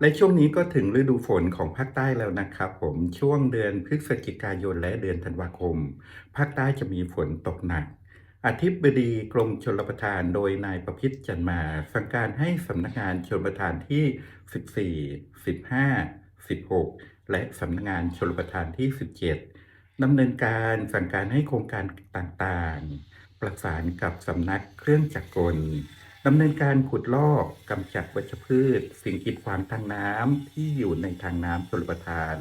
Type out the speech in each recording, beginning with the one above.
และช่วงนี้ก็ถึงฤดูฝนของภาคใต้แล้วนะครับผมช่วงเดือนพฤศจิกายนและเดือนธันวาคม ภาคใต้จะมีฝนตกหนักอธิบดีกรมชลประทานโดยนายประพิษจันมา สั่งการให้สำนักงานชลประทานที่ 14 15 16 และสำนักงานชลประทานที่ 17ดำเนินการสั่งการให้โครงการต่างๆ ประสานกับสำนักเครื่องจักรกล ดำเนินการขุดลอกกำจัดวัชพืช สิ่งกีดขวางทางน้ำที่อยู่ในทางน้ำชลประทาน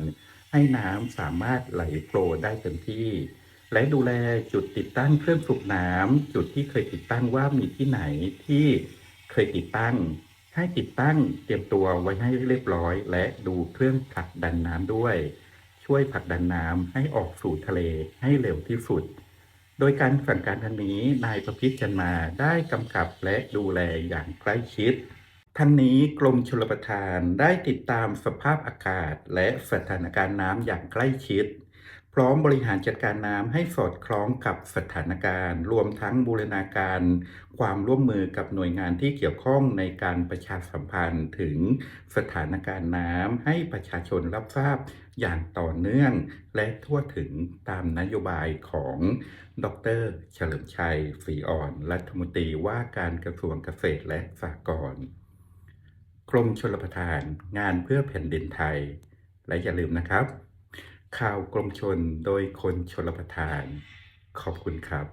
ให้น้ำสามารถไหลโฟลได้เต็มที่ และดูแลจุดติดตั้งเครื่องสูบน้ำจุดที่เคยติดตั้งว่ามีที่ไหนที่เคยติดตั้ง ให้ติดตั้งเตรียมตัวไว้ให้เรียบร้อย และดูเครื่องผลักดันน้ำด้วย ช่วยผลักดันน้ำให้ออกสู่ทะเลให้เร็วที่สุด โดยการสั่งการทั้งนี้นายประพิษจันมาได้กำกับและดูแลอย่างใกล้ชิด ทั้งนี้กรมชลประทานได้ติดตามสภาพอากาศและสถานการณ์น้ำอย่างใกล้ชิด ร้อมบริหารจัดการน้ำให้สอดคล้องกับสถานการณ์ รวมทั้งบูรณาการ ความร่วมมือกับหน่วยงานที่เกี่ยวข้องในการประชาสัมพันธ์ถึงสถานการณ์น้ำให้ประชาชนรับทราบอย่างต่อเนื่อง และทั่วถึงตามนโยบายของดรเฉลิมชัยศรีอ่อน รัฐมนตรีว่าการกระทรวงเกษตรและสหกรณ์กรมชลประทานงานเพื่อแผ่นดินไทย และอย่าลืมนะครับ ข่าวกรมชนโดยคนชนประทาน ขอบคุณครับ